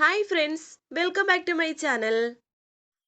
Hi friends welcome back to my channel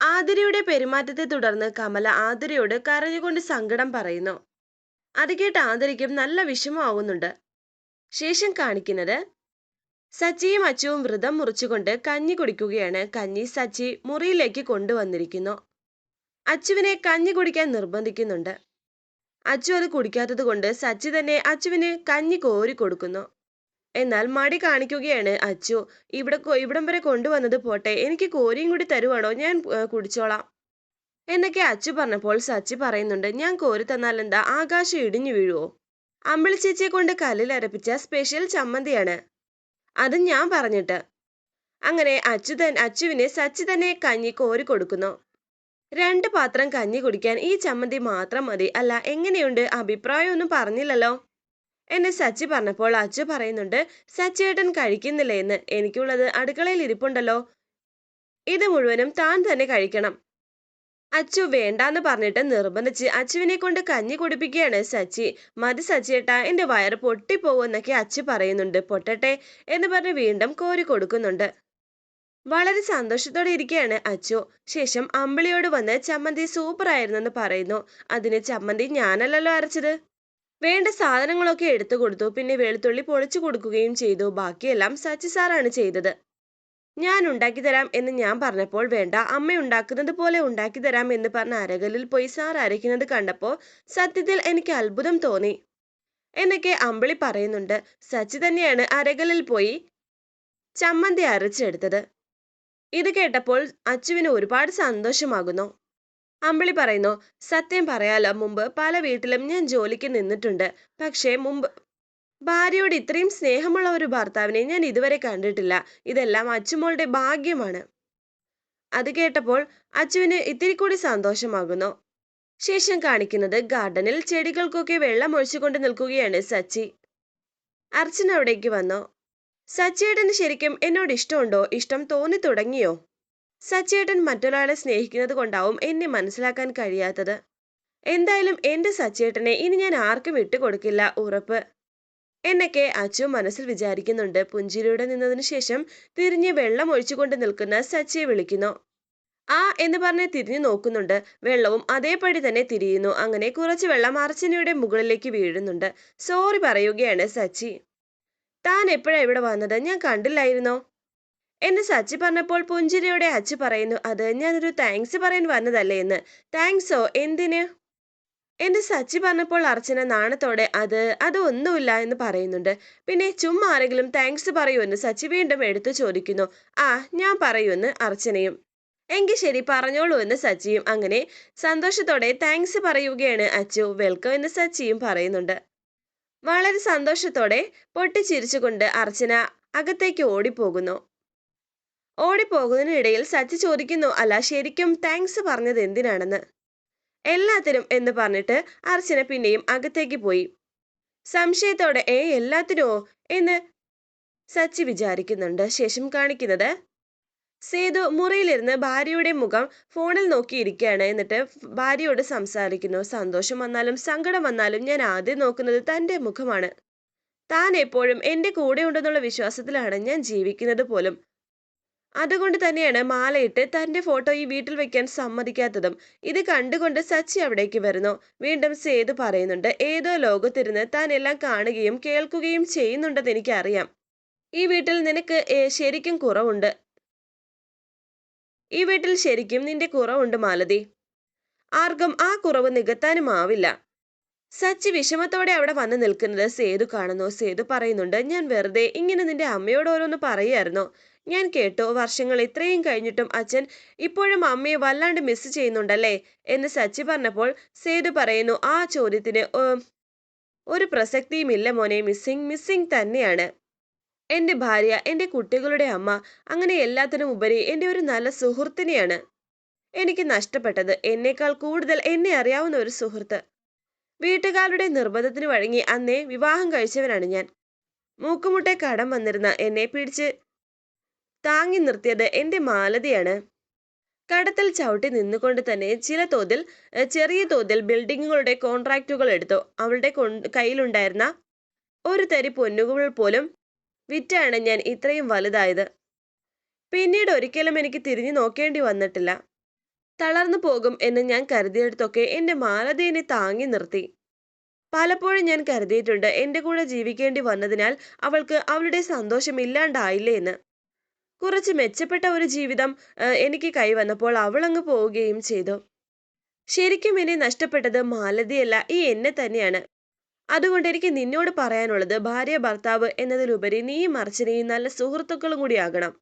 ആതിരയുടെ പെരുമാറ്റത്തെ തുടർന്ന് കമല ആതിരയോട് കരഞ്ഞുകൊണ്ട് സങ്കടം പറയുന്നു. അത് കേട്ട് ആതിരയ്ക്കും നല്ല വിഷമമാവുന്നുണ്ട്. ശേഷം കാണിക്കുന്നത് സച്ചിയും അച്ചുവും വ്രതം മുറിച്ചുകൊണ്ട് കഞ്ഞി കുടിക്കുകയാണ്. കഞ്ഞി സച്ചി മുറിയിലേക്ക് കൊണ്ടുവന്നിരിക്കുന്നു. അച്ചുവിനെ കഞ്ഞി കുടിക്കാൻ നിർബന്ധിക്കുന്നുണ്ട്. അച്ചു അത് കുടിക്കാത്തത് കൊണ്ട് സച്ചി തന്നെ അച്ചുവിന് കഞ്ഞി കോരി കൊടുക്കുന്നു. എന്നാൽ മടി കാണിക്കുകയാണ് അച്ചു ഇവിടെ ഇവിടം വരെ കൊണ്ടുവന്നത് പോട്ടെ എനിക്ക് കോരിയും കൂടി തരുവാണോ? ഞാൻ കുടിച്ചോളാം. എന്നൊക്കെ അച്ചു പറഞ്ഞപ്പോൾ സച്ചി പറയുന്നുണ്ട് ഞാൻ കോരി തന്നാൽ എന്താ? ആകാശം ഇടിഞ്ഞു വീഴുവോ? അമ്പിളി ചേച്ചിയെ കൊണ്ട് കല്ലിൽ അരപ്പിച്ച സ്പെഷ്യൽ ചമ്മന്തിയാണ് അത് ഞാൻ പറഞ്ഞിട്ട്. അങ്ങനെ അച്ചു തൻ അച്ചുവിന് സച്ചി തന്നെ കഞ്ഞി കോരി കൊടുക്കുന്നു. രണ്ട് പാത്രം കഞ്ഞി കുടിക്കാൻ ഈ ചമ്മന്തി മാത്രം മതി. അല്ല എങ്ങനെയുണ്ട്? അഭിപ്രായമൊന്നും പറഞ്ഞില്ലല്ലോ. എന്നെ സച്ചി പറഞ്ഞപ്പോൾ അച്ചു പറയുന്നുണ്ട് സച്ചിയേട്ടൻ കഴിക്കുന്നില്ല എന്ന്? എനിക്കുള്ളത് അടുക്കളയിൽ ഇരിപ്പുണ്ടല്ലോ. ഇത് മുഴുവനും താൻ തന്നെ കഴിക്കണം. അച്ചു വേണ്ടാന്ന് പറഞ്ഞിട്ട് നിർബന്ധിച്ച് അച്ചുവിനെ കൊണ്ട് കഞ്ഞി കുടിപ്പിക്കുകയാണ് സച്ചി. മതി സച്ചിയേട്ടാ എന്റെ വയറ് പൊട്ടിപ്പോവെന്നൊക്കെ അച്ചു പറയുന്നുണ്ട്. പൊട്ടട്ടെ എന്ന് പറഞ്ഞ് വീണ്ടും കോരി കൊടുക്കുന്നുണ്ട്. വളരെ സന്തോഷത്തോടെ ഇരിക്കുകയാണ് അച്ചു. ശേഷം അമ്പിളിയോട് വന്ന് ചമ്മന്തി സൂപ്പർ ആയിരുന്നെന്ന് പറയുന്നു. അതിന് ചമ്മന്തി ഞാനല്ലല്ലോ അരച്ചത്. വേണ്ട സാധനങ്ങളൊക്കെ എടുത്തു കൊടുത്തു പിന്നെ വെളുത്തുള്ളി പൊളിച്ചു കൊടുക്കുകയും ചെയ്തു. ബാക്കിയെല്ലാം സച്ചി സാറാണ് ചെയ്തത്. ഞാൻ ഉണ്ടാക്കി തരാം എന്ന് ഞാൻ പറഞ്ഞപ്പോൾ വേണ്ട അമ്മ ഉണ്ടാക്കുന്നത് പോലെ ഉണ്ടാക്കി തരാം എന്ന് പറഞ്ഞ അരകലിൽ പോയി സാർ അരയ്ക്കുന്നത് കണ്ടപ്പോൾ സത്യത്തിൽ എനിക്ക് അത്ഭുതം തോന്നി. എന്നൊക്കെ അമ്പിളി പറയുന്നുണ്ട്. സച്ചി തന്നെയാണ് അരകലിൽ പോയി ചമ്മന്തി അരച്ചെടുത്തത്. ഇത് കേട്ടപ്പോൾ അച്ചുവിന് ഒരുപാട് സന്തോഷമാകുന്നു. അമ്പിളി പറയുന്നു സത്യം പറയാലോ മുമ്പ് പല വീട്ടിലും ഞാൻ ജോലിക്ക് നിന്നിട്ടുണ്ട്. പക്ഷേ മുമ്പ് ഭാര്യയോട് ഇത്രയും സ്നേഹമുള്ള ഒരു ഭർത്താവിനെ ഞാൻ ഇതുവരെ കണ്ടിട്ടില്ല. ഇതെല്ലാം അച്ചുമോളുടെ ഭാഗ്യമാണ്. അത് കേട്ടപ്പോൾ അച്ചുവിന് ഇത്തിരി കൂടി സന്തോഷമാകുന്നു. ശേഷം കാണിക്കുന്നത് ഗാർഡനിൽ ചെടികൾക്കൊക്കെ വെള്ളം ഒഴിച്ചുകൊണ്ട് നിൽക്കുകയാണ് സച്ചി. അർച്ചന അവിടേക്ക് വന്നു. സച്ചിയേട്ടന് ശരിക്കും എന്നോട് ഇഷ്ടമുണ്ടോ? ഇഷ്ടം തോന്നി തുടങ്ങിയോ? സച്ചേട്ടൻ മറ്റൊരാളെ സ്നേഹിക്കുന്നത് കൊണ്ടാവും എന്നെ മനസ്സിലാക്കാൻ കഴിയാത്തത്. എന്തായാലും എന്റെ സച്ചേട്ടനെ ഇനി ഞാൻ ആർക്കും വിട്ടുകൊടുക്കില്ല ഉറപ്പ്. എന്നൊക്കെ അച്ചു മനസ്സിൽ വിചാരിക്കുന്നുണ്ട്. പുഞ്ചിരിയുടെ നിന്നതിനു ശേഷം തിരിഞ്ഞ് വെള്ളം ഒഴിച്ചുകൊണ്ട് നിൽക്കുന്ന സച്ചിയെ വിളിക്കുന്നു. ആ എന്ന് പറഞ്ഞ് തിരിഞ്ഞു നോക്കുന്നുണ്ട്. വെള്ളവും അതേപടി തന്നെ തിരിയുന്നു. അങ്ങനെ കുറച്ച് വെള്ളം അർച്ചനയുടെ മുകളിലേക്ക് വീഴുന്നുണ്ട്. സോറി പറയുകയാണ് സച്ചി. താൻ എപ്പോഴാ ഇവിടെ വന്നത്? ഞാൻ കണ്ടില്ലായിരുന്നോ? എന്ന് സച്ചി പറഞ്ഞപ്പോൾ പുഞ്ചിരിയോടെ അച്ചു പറയുന്നു അത് ഞാനൊരു താങ്ക്സ് പറയാൻ വന്നതല്ലേ എന്ന്. താങ്ക്സോ എന്തിന്? എന്റെ സച്ചി പറഞ്ഞപ്പോൾ അർച്ചന നാണത്തോടെ അത് അതൊന്നുമില്ല എന്ന് പറയുന്നുണ്ട്. പിന്നെ ചുമ്മാ ആരെങ്കിലും താങ്ക്സ് പറയുമെന്ന് സച്ചി വീണ്ടും എടുത്തു ചോദിക്കുന്നു. ആ ഞാൻ പറയുമെന്ന് അർച്ചനയും. എങ്കിൽ ശരി പറഞ്ഞോളൂ എന്ന് സച്ചിയും അങ്ങനെ സന്തോഷത്തോടെ താങ്ക്സ് പറയുകയാണ് അച്ചു വെൽക്കം എന്ന് സച്ചിയും പറയുന്നുണ്ട്. വളരെ സന്തോഷത്തോടെ പൊട്ടിച്ചിരിച്ചുകൊണ്ട് അർച്ചന അകത്തേക്ക് ഓടിപ്പോകുന്നു. ഓടിപ്പോകുന്നതിനിടയിൽ സച്ചി ചോദിക്കുന്നു അല്ല ശരിക്കും താങ്ക്സ് പറഞ്ഞത് എന്തിനാണെന്ന്? എല്ലാത്തിനും എന്ന് പറഞ്ഞിട്ട് അർച്ചന പിന്നെയും അകത്തേക്ക് പോയി. സംശയത്തോടെ ഏ എല്ലാത്തിനോ? എന്ന് സച്ചി വിചാരിക്കുന്നുണ്ട്. ശേഷം കാണിക്കുന്നത് സേതു മുറിയിലിരുന്ന് ഭാര്യയുടെ മുഖം ഫോണിൽ നോക്കിയിരിക്കുകയാണ് എന്നിട്ട് ഭാര്യയോട് സംസാരിക്കുന്നു. സന്തോഷം വന്നാലും സങ്കടം വന്നാലും ഞാൻ ആദ്യം നോക്കുന്നത് തന്റെ മുഖമാണ്. താൻ എപ്പോഴും എന്റെ കൂടെ ഉണ്ടെന്നുള്ള വിശ്വാസത്തിലാണ് ഞാൻ ജീവിക്കുന്നത് പോലും. അതുകൊണ്ട് തന്നെയാണ് മാലയിട്ട് തന്റെ ഫോട്ടോ ഈ വീട്ടിൽ വെക്കാൻ സമ്മതിക്കാത്തതും. ഇത് കണ്ടുകൊണ്ട് സച്ചി അവിടേക്ക് വരുന്നു. വീണ്ടും സേതു പറയുന്നുണ്ട് ഏതോ ലോകത്തിരുന്ന് താൻ എല്ലാം കാണുകയും കേൾക്കുകയും ചെയ്യുന്നുണ്ടെന്ന് എനിക്കറിയാം. ഈ വീട്ടിൽ നിനക്ക് ശരിക്കും കുറവുണ്ട്. ഈ വീട്ടിൽ ശരിക്കും നിന്റെ കുറവുണ്ട് മാലതി. ആർക്കും ആ കുറവ് നികത്താനും ആവില്ല. സച്ചി വിഷമത്തോടെ അവിടെ വന്ന് നിൽക്കുന്നത് സേതു കാണുന്നു. സേതു പറയുന്നുണ്ട് ഞാൻ വെറുതെ ഇങ്ങനെ നിന്റെ അമ്മയോട് ഓരോന്ന് പറയായിരുന്നു. ഞാൻ കേട്ടു. വർഷങ്ങൾ ഇത്രയും കഴിഞ്ഞിട്ടും അച്ഛൻ ഇപ്പോഴും അമ്മയെ വല്ലാണ്ട് മിസ് ചെയ്യുന്നുണ്ടല്ലേ? എന്ന് സച്ചി പറഞ്ഞപ്പോൾ സേതു പറയുന്നു ആ ചോദ്യത്തിന് ഒരു പ്രസക്തിയുമില്ല മോനെ. മിസ്സിങ് മിസ്സിങ് തന്നെയാണ്. എന്റെ ഭാര്യ എന്റെ കുട്ടികളുടെ അമ്മ അങ്ങനെ എല്ലാത്തിനും ഉപരി എന്റെ ഒരു നല്ല സുഹൃത്തിനെയാണ് എനിക്ക് നഷ്ടപ്പെട്ടത്. എന്നേക്കാൾ കൂടുതൽ എന്നെ അറിയാവുന്ന ഒരു സുഹൃത്ത്. വീട്ടുകാരുടെ നിർബന്ധത്തിന് വഴങ്ങി അന്നേ വിവാഹം കഴിച്ചവനാണ് ഞാൻ. മൂക്കുമുട്ടെ കടം വന്നിരുന്ന എന്നെ പിടിച്ച് താങ്ങി നിർത്തിയത് എന്റെ മാലതിയാണ്. കടത്തിൽ ചവിട്ടി നിന്നുകൊണ്ട് തന്നെ ചില തോതിൽ ചെറിയ തോതിൽ ബിൽഡിങ്ങുകളുടെ കോൺട്രാക്റ്റുകൾ എടുത്തു. അവളുടെ കയ്യിലുണ്ടായിരുന്ന ഒരു തരി പൊന്നുകൾ പോലും വിറ്റാണ് ഞാൻ ഇത്രയും വലുതായത്. പിന്നീട് ഒരിക്കലും എനിക്ക് തിരിഞ്ഞു നോക്കേണ്ടി വന്നിട്ടില്ല. തളർന്നു പോകും എന്ന് ഞാൻ കരുതിയെടുത്തൊക്കെ എന്റെ മാലതീനെ താങ്ങി നിർത്തി. പലപ്പോഴും ഞാൻ കരുതിയിട്ടുണ്ട് എന്റെ കൂടെ ജീവിക്കേണ്ടി വന്നതിനാൽ അവൾക്ക് അവളുടെ സന്തോഷം ഇല്ലാണ്ടായില്ലേ എന്ന്. കുറച്ച് മെച്ചപ്പെട്ട ഒരു ജീവിതം എനിക്ക് കൈവന്നപ്പോൾ അവൾ അങ്ങ് പോവുകയും ചെയ്തു. ശരിക്കും എന്നെ നഷ്ടപ്പെട്ടത് മാലതിയല്ല ഈ എന്നെ തന്നെയാണ്. അതുകൊണ്ട് എനിക്ക് നിന്നോട് പറയാനുള്ളത് ഭാര്യ ഭർത്താവ് എന്നതിലുപരി നീയും അർച്ചനയും നല്ല സുഹൃത്തുക്കളും കൂടിയാകണം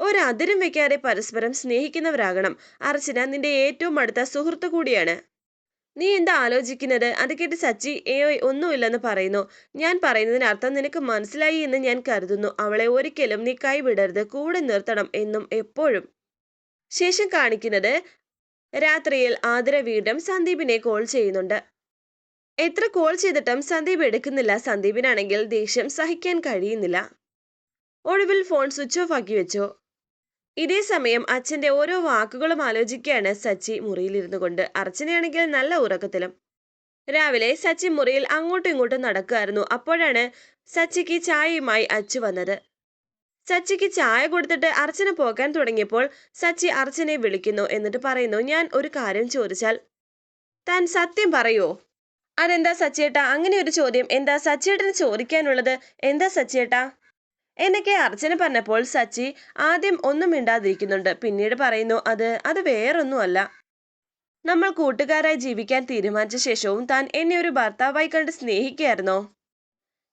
ഒരതിരും വെക്കാതെ പരസ്പരം സ്നേഹിക്കുന്നവരാകണം. അർച്ചന നിന്റെ ഏറ്റവും അടുത്ത സുഹൃത്തു കൂടിയാണ്. നീ എന്താ ആലോചിക്കുന്നത്? അത് കേട്ട് സച്ചി ഏയോ ഒന്നുമില്ലെന്ന് പറയുന്നു. ഞാൻ പറയുന്നതിന് അർത്ഥം നിനക്ക് മനസ്സിലായി എന്ന് ഞാൻ കരുതുന്നു. അവളെ ഒരിക്കലും നീ കൈവിടരുത്. കൂടെ നിർത്തണം എന്നും എപ്പോഴും. ശേഷം കാണിക്കുന്നത് രാത്രിയിൽ ആതിര വീണ്ടും സന്ദീപിനെ കോൾ ചെയ്യുന്നുണ്ട്. എത്ര കോൾ ചെയ്തിട്ടും സന്ദീപ് എടുക്കുന്നില്ല. സന്ദീപിനാണെങ്കിൽ ദേഷ്യം സഹിക്കാൻ കഴിയുന്നില്ല. ഒടുവിൽ ഫോൺ സ്വിച്ച് ഓഫ് ആക്കി വെച്ചു. ഇതേ സമയം അച്ഛന്റെ ഓരോ വാക്കുകളും ആലോചിക്കുകയാണ് സച്ചി മുറിയിലിരുന്നു കൊണ്ട്. അർച്ചനയാണെങ്കിൽ നല്ല ഉറക്കത്തിലും. രാവിലെ സച്ചി മുറിയിൽ അങ്ങോട്ടും ഇങ്ങോട്ടും നടക്കുമായിരുന്നു. അപ്പോഴാണ് സച്ചിക്ക് ചായയുമായി അച്ചു വന്നത്. സച്ചിക്ക് ചായ കൊടുത്തിട്ട് അർച്ചന പോകാൻ തുടങ്ങിയപ്പോൾ സച്ചി അർച്ചനെ വിളിക്കുന്നു എന്നിട്ട് പറയുന്നു ഞാൻ ഒരു കാര്യം ചോദിച്ചാൽ താൻ സത്യം പറയോ അതെന്താ സച്ചേട്ടാ? അങ്ങനെ ഒരു ചോദ്യം. എന്താ സച്ചേട്ടന് ചോദിക്കാനുള്ളത്? എന്താ സച്ചേട്ടാ? എന്നൊക്കെ അർച്ചന പറഞ്ഞപ്പോൾ സച്ചി ആദ്യം ഒന്നും മിണ്ടാതിരിക്കുന്നുണ്ട്. പിന്നീട് പറയുന്നു അത് അത് വേറൊന്നുമല്ല. നമ്മൾ കൂട്ടുകാരായി ജീവിക്കാൻ തീരുമാനിച്ച ശേഷവും താൻ എന്നെ ഒരു ഭർത്താവായി കണ്ട് സ്നേഹിക്കുകയായിരുന്നോ?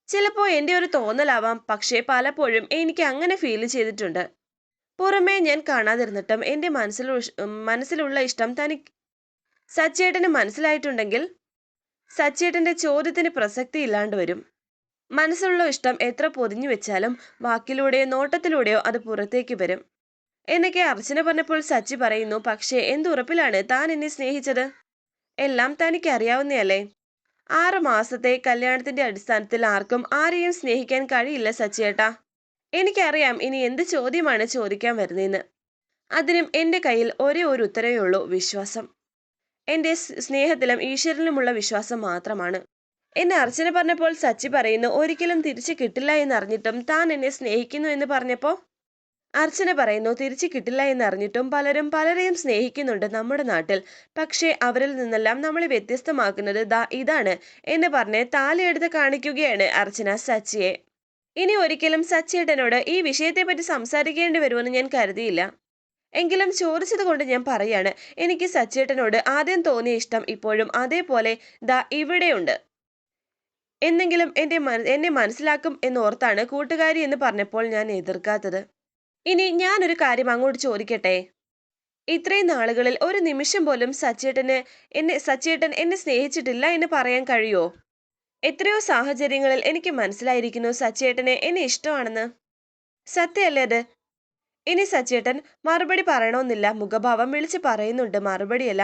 ചിലപ്പോൾ എന്റെ ഒരു തോന്നലാവാം. പക്ഷേ പലപ്പോഴും എനിക്ക് അങ്ങനെ ഫീൽ ചെയ്തിട്ടുണ്ട്. പുറമേ ഞാൻ കാണാതിരുന്നിട്ടും എന്റെ മനസ്സിൽ മനസ്സിലുള്ള ഇഷ്ടം തനിക്ക് സച്ചേട്ടന് മനസ്സിലായിട്ടുണ്ടെങ്കിൽ സച്ചേട്ടന്റെ ചോദ്യത്തിന് പ്രസക്തി ഇല്ലാണ്ട് വരും. മനസ്സിലുള്ള ഇഷ്ടം എത്ര പൊതിഞ്ഞു വെച്ചാലും വാക്കിലൂടെയോ നോട്ടത്തിലൂടെയോ അത് പുറത്തേക്ക് വരും. എന്നൊക്കെ അർച്ചന പറഞ്ഞപ്പോൾ സച്ചി പറയുന്നു പക്ഷേ എന്തുറപ്പിലാണ് താൻ എന്നെ സ്നേഹിച്ചത്? എല്ലാം തനിക്ക് അറിയാവുന്നയല്ലേ ആറ് മാസത്തെ കല്യാണത്തിന്റെ അടിസ്ഥാനത്തിൽ ആർക്കും ആരെയും സ്നേഹിക്കാൻ കഴിയില്ല സച്ചിയേട്ടാ. എനിക്കറിയാം ഇനി എന്ത് ചോദ്യമാണ് ചോദിക്കാൻ വരുന്നതെന്ന് അതിനും എന്റെ കയ്യിൽ ഒരേ ഒരു ഉത്തരവേ ഉള്ളൂ വിശ്വാസം. എന്റെ സ്നേഹത്തിലും ഈശ്വരനിലുമുള്ള വിശ്വാസം മാത്രമാണ്. എന്നെ അർച്ചന പറഞ്ഞപ്പോൾ സച്ചി പറയുന്നു ഒരിക്കലും തിരിച്ചു കിട്ടില്ല എന്നറിഞ്ഞിട്ടും താൻ എന്നെ സ്നേഹിക്കുന്നു എന്ന് പറഞ്ഞപ്പോ? അർച്ചന പറയുന്നു തിരിച്ചു കിട്ടില്ല എന്നറിഞ്ഞിട്ടും പലരും പലരെയും സ്നേഹിക്കുന്നുണ്ട് നമ്മുടെ നാട്ടിൽ. പക്ഷേ അവരിൽ നിന്നെല്ലാം നമ്മളെ വ്യത്യസ്തമാക്കുന്നത് ദാ ഇതാണ് എന്ന് പറഞ്ഞ് താലിയെടുത്ത് കാണിക്കുകയാണ് അർച്ചന സച്ചിയെ. ഇനി ഒരിക്കലും സച്ചിയേട്ടനോട് ഈ വിഷയത്തെപ്പറ്റി സംസാരിക്കേണ്ടി വരുമെന്ന് ഞാൻ കരുതിയില്ല. എങ്കിലും ചോദിച്ചത് കൊണ്ട് ഞാൻ പറയാണ് എനിക്ക് സച്ചേട്ടനോട് ആദ്യം തോന്നിയ ഇഷ്ടം ഇപ്പോഴും അതേപോലെ ദാ ഇവിടെയുണ്ട്. എന്നെങ്കിലും എന്റെ എന്നെ മനസ്സിലാക്കും എന്നോർത്താണ് കൂട്ടുകാരി എന്ന് പറഞ്ഞപ്പോൾ ഞാൻ എതിർക്കാത്തത്. ഇനി ഞാനൊരു കാര്യം അങ്ങോട്ട് ചോദിക്കട്ടെ? ഇത്രയും നാളുകളിൽ ഒരു നിമിഷം പോലും സച്ചേട്ടന് എന്നെ സച്ചേട്ടൻ എന്നെ സ്നേഹിച്ചിട്ടില്ല എന്ന് പറയാൻ കഴിയോ? എത്രയോ സാഹചര്യങ്ങളിൽ എനിക്ക് മനസ്സിലായിരിക്കുന്നു സച്ചേട്ടനെ എന്നെ ഇഷ്ടമാണെന്ന്. സത്യമല്ലേ അത്? ഇനി സച്ചേട്ടൻ മറുപടി പറയണമെന്നില്ല. മുഖഭാവം വിളിച്ച് പറയുന്നുണ്ട് മറുപടിയല്ല.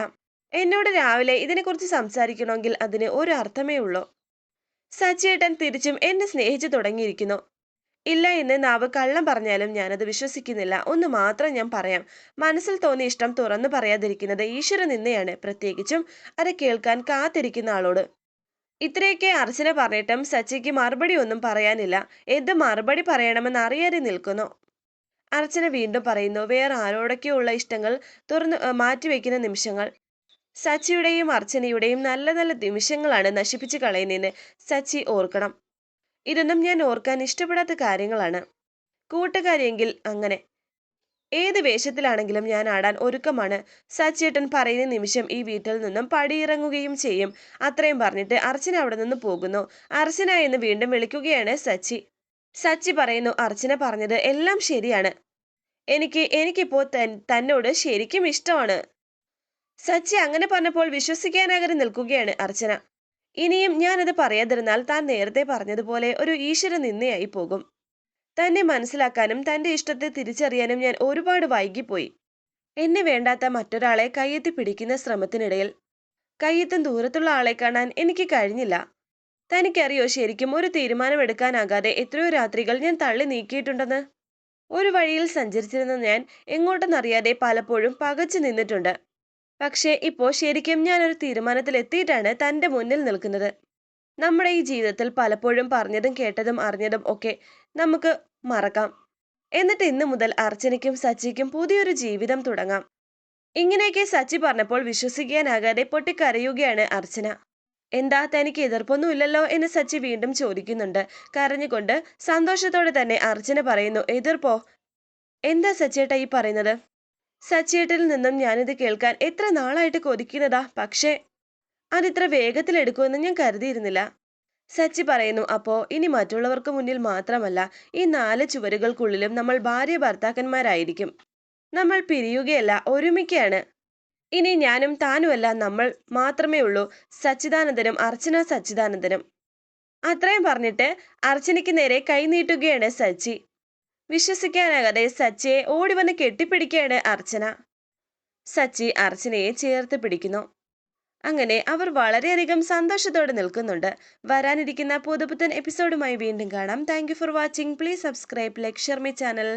എന്നോട് രാവിലെ ഇതിനെക്കുറിച്ച് സംസാരിക്കണമെങ്കിൽ അതിന് ഒരു അർത്ഥമേ ഉള്ളൂ. സച്ചേട്ടൻ തിരിച്ചും എന്നെ സ്നേഹിച്ചു തുടങ്ങിയിരിക്കുന്നു. ഇല്ല എന്ന് നാവ് കള്ളം പറഞ്ഞാലും ഞാനത് വിശ്വസിക്കുന്നില്ല. ഒന്ന് മാത്രം ഞാൻ പറയാം. മനസ്സിൽ തോന്നിയ ഇഷ്ടം തുറന്നു പറയാതിരിക്കുന്നത് ഈശ്വര നിന്നയാണ്. പ്രത്യേകിച്ചും അത് കേൾക്കാൻ കാത്തിരിക്കുന്ന ആളോട്. ഇത്രയൊക്കെ അർച്ചന പറഞ്ഞിട്ടും സച്ചിക്ക് മറുപടി ഒന്നും പറയാനില്ല. എന്ത് മറുപടി പറയണമെന്ന് അറിയാതെ നിൽക്കുന്നു. അർച്ചന വീണ്ടും പറയുന്നു വേറെ ആരോടൊക്കെയുള്ള ഇഷ്ടങ്ങൾ തുറന്നു മാറ്റിവെക്കുന്ന നിമിഷങ്ങൾ. സച്ചിയുടെയും അർച്ചനയുടെയും നല്ല നല്ല നിമിഷങ്ങളാണ് നശിപ്പിച്ചു കളയുന്നതെന്ന് സച്ചി ഓർക്കണം. ഇതൊന്നും ഞാൻ ഓർക്കാൻ ഇഷ്ടപ്പെടാത്ത കാര്യങ്ങളാണ്. കൂട്ടുകാരിയെങ്കിൽ അങ്ങനെ. ഏത് വേഷത്തിലാണെങ്കിലും ഞാൻ ആടാൻ ഒരുക്കമാണ്. സച്ചേട്ടൻ പറയുന്ന നിമിഷം ഈ വീട്ടിൽ നിന്നും പടിയിറങ്ങുകയും ചെയ്യും. അത്രയും പറഞ്ഞിട്ട് അർച്ചന അവിടെ നിന്ന് പോകുന്നു. അർച്ചന എന്ന് വീണ്ടും വിളിക്കുകയാണ് സച്ചി. സച്ചി പറയുന്നു അർച്ചന പറഞ്ഞത് എല്ലാം ശരിയാണ്. എനിക്ക് എനിക്കിപ്പോ തന്നോട് ശരിക്കും ഇഷ്ടമാണ്. സച്ചി അങ്ങനെ പറഞ്ഞപ്പോൾ വിശ്വസിക്കാനാകാതെ നിൽക്കുകയാണ് അർച്ചന. ഇനിയും ഞാനത് പറയാതിരുന്നാൽ താൻ നേരത്തെ പറഞ്ഞതുപോലെ ഒരു ഈശ്വര നിന്നയായി പോകും. തന്നെ മനസ്സിലാക്കാനും തന്റെ ഇഷ്ടത്തെ തിരിച്ചറിയാനും ഞാൻ ഒരുപാട് വൈകിപ്പോയി. എന്നെ വേണ്ടാത്ത മറ്റൊരാളെ കയ്യെത്തി പിടിക്കുന്ന ശ്രമത്തിനിടയിൽ കയ്യെത്തും ദൂരത്തുള്ള ആളെ കാണാൻ എനിക്ക് കഴിഞ്ഞില്ല. തനിക്കറിയോ ശരിക്കും ഒരു തീരുമാനമെടുക്കാനാകാതെ എത്രയോ രാത്രികൾ ഞാൻ തള്ളി നീക്കിയിട്ടുണ്ടെന്ന്? ഒരു വഴിയിൽ സഞ്ചരിച്ചിരുന്ന ഞാൻ എങ്ങോട്ടെന്നറിയാതെ പലപ്പോഴും പകച്ചു നിന്നിട്ടുണ്ട്. പക്ഷേ ഇപ്പോൾ ശരിക്കും ഞാനൊരു തീരുമാനത്തിൽ എത്തിയിട്ടാണ് തന്റെ മുന്നിൽ നിൽക്കുന്നത്. നമ്മുടെ ഈ ജീവിതത്തിൽ പലപ്പോഴും പറഞ്ഞതും കേട്ടതും അറിഞ്ഞതും ഒക്കെ നമുക്ക് മറക്കാം. എന്നിട്ട് ഇന്നു മുതൽ അർച്ചനയ്ക്കും സച്ചിക്കും പുതിയൊരു ജീവിതം തുടങ്ങാം. ഇങ്ങനെയൊക്കെ സച്ചി പറഞ്ഞപ്പോൾ വിശ്വസിക്കാനാകാതെ പൊട്ടിക്കരയുകയാണ് അർച്ചന. എന്താ തനിക്ക് എതിർപ്പൊന്നുമില്ലല്ലോ എന്ന് സച്ചി വീണ്ടും ചോദിക്കുന്നുണ്ട്. കരഞ്ഞുകൊണ്ട് സന്തോഷത്തോടെ തന്നെ അർച്ചന പറയുന്നു എതിർപ്പോ? എന്താ സച്ചിയേട്ട ഈ പറയുന്നത്? സച്ചിയേട്ടിൽ നിന്നും ഞാനിത് കേൾക്കാൻ എത്ര നാളായിട്ട് കൊതിക്കുന്നതാ. പക്ഷേ അതിത്ര വേഗത്തിൽ എടുക്കുമെന്ന് ഞാൻ കരുതിയിരുന്നില്ല. സച്ചി പറയുന്നു അപ്പോ ഇനി മറ്റുള്ളവർക്ക് മുന്നിൽ മാത്രമല്ല ഈ നാല് ചുവരുകൾക്കുള്ളിലും നമ്മൾ ഭാര്യ ഭർത്താക്കന്മാരായിരിക്കും. നമ്മൾ പിരിയുകയല്ല ഒരുമിക്കയാണ്. ഇനി ഞാനും താനുമല്ല നമ്മൾ മാത്രമേ ഉള്ളൂ. സച്ചിദാനന്ദനും അർച്ചന സച്ചിദാനന്ദനും. അത്രയും പറഞ്ഞിട്ട് അർച്ചനയ്ക്ക് നേരെ കൈനീട്ടുകയാണ് സച്ചി. വിശ്വസിക്കാനാകാതെ സച്ചിയെ ഓടി വന്ന് കെട്ടിപ്പിടിക്കുകയാണ് അർച്ചന. സച്ചി അർച്ചനയെ ചേർത്ത് പിടിക്കുന്നു. അങ്ങനെ അവർ വളരെയധികം സന്തോഷത്തോടെ നിൽക്കുന്നുണ്ട്. വരാനിരിക്കുന്ന പുതുപുത്തൻ എപ്പിസോഡുമായി വീണ്ടും കാണാം. Thank for watching please subscribe like share my channel